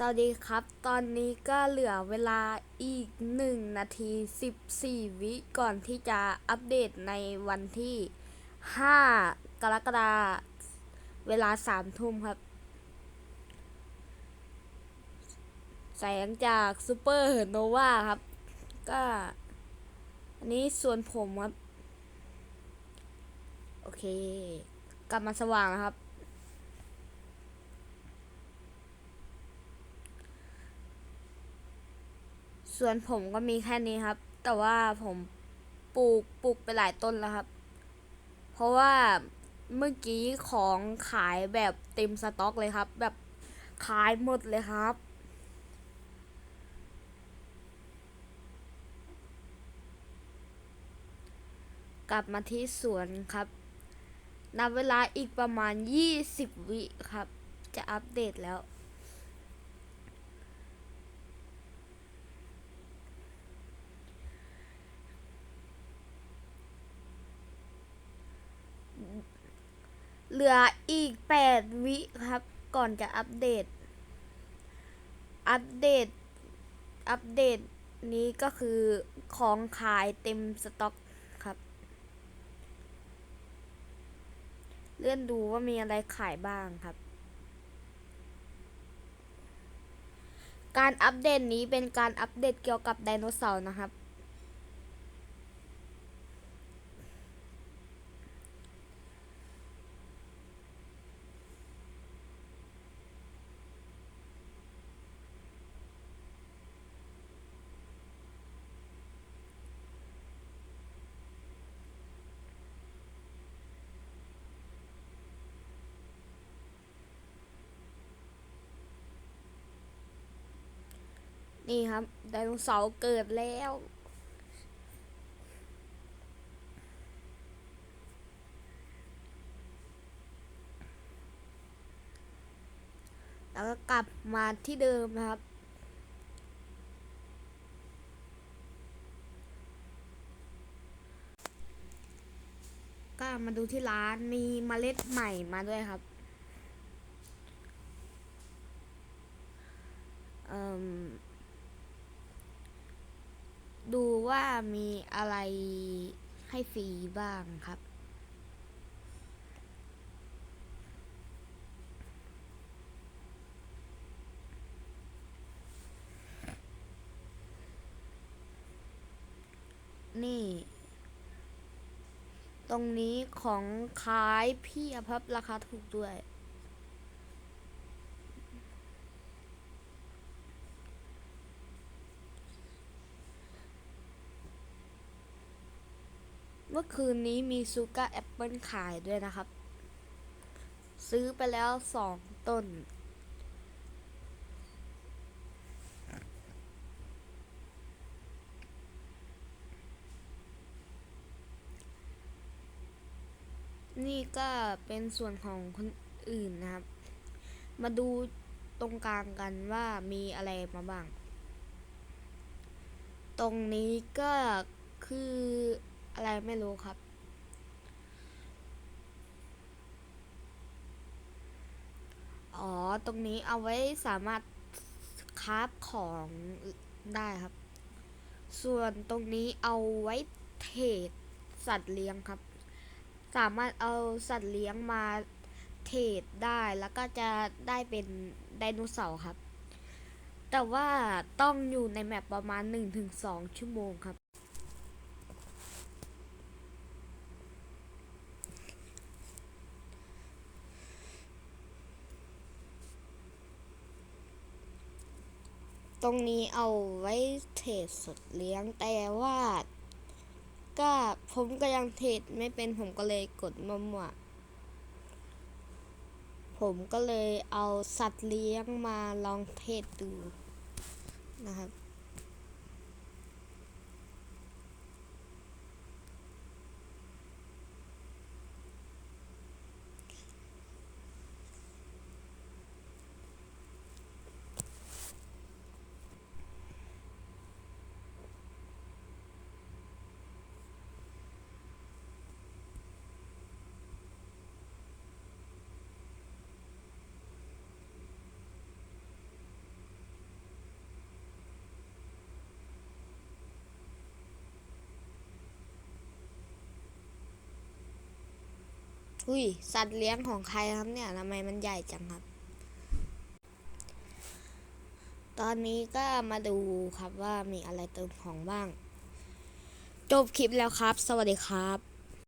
สวัสดีครับ ตอนนี้ก็เหลือเวลาอีก 1 นาที 14 วิก่อนที่จะอัปเดตในวันที่ 5 กรกฎาคมเวลา 3 ทุ่มครับ แสงจากซูเปอร์โนวาครับ ก็อันนี้ส่วนผมครับ โอเค กลับมาสว่างแล้วครับ ส่วนผมก็มีแค่นี้ครับ แต่ว่าผมปลูกปลูกไปหลายต้นแล้วครับ เพราะว่าเมื่อกี้ของขายแบบเต็มสต็อกเลยครับ แบบขายหมดเลยครับ กลับมาที่สวนครับ นับเวลาอีกประมาณ 20 วิครับ จะอัปเดตแล้ว เหลืออีก 8 วิครับ ก่อนจะอัปเดต อัปเดต อัปเดตนี้ก็คือของขายเต็มสต็อกครับ เลื่อนดูว่ามีอะไรขายบ้างครับ การอัปเดตนี้เป็นการอัปเดตเกี่ยวกับไดโนเสาร์นะครับ นี่ครับไดโนเสาร์เกิดแล้ว แล้วก็กลับมาที่เดิมนะครับก็มาดูที่ร้านมีเมล็ดใหม่มาด้วยครับ เอิ่ม ดูว่ามีอะไรให้ฟรีบ้างครับ นี่ ตรงนี้ของขายพี่ครับราคาถูกด้วย มื่อคืนนี้มีซูก้าแอปเปิลขายด้วยนะครับ ซื้อไปแล้วสองต้น นี่ก็เป็นส่วนของคนอื่นนะครับ มาดูตรงกลางกันว่ามีอะไรมาบ้าง ตรงนี้ก็คือ อะไรไม่รู้ครับ อ๋อ ตรงนี้เอาไว้สามารถคราฟของได้ครับ ส่วนตรงนี้เอาไว้เทรดสัตว์เลี้ยงครับ สามารถเอาสัตว์เลี้ยงมาเทรดได้แล้วก็จะได้เป็นไดโนเสาร์ครับ แต่ว่าต้องอยู่ในแมปประมาณ 1-2 ชั่วโมงครับ ตรงนี้เอาไว้เทรดสัตว์เลี้ยงแต่ว่า ก็ผมก็ยังเทรดไม่เป็นผมก็เลยกดมั่วๆผมก็เลยเอาสัตว์เลี้ยงมาลองเทรดดูนะครับ อุ้ยสัตว์เลี้ยงของใครครับเนี่ยทำไมมันใหญ่จังครับ ตอนนี้ก็มาดูครับว่ามีอะไรเติมของบ้าง จบคลิปแล้วครับ สวัสดีครับ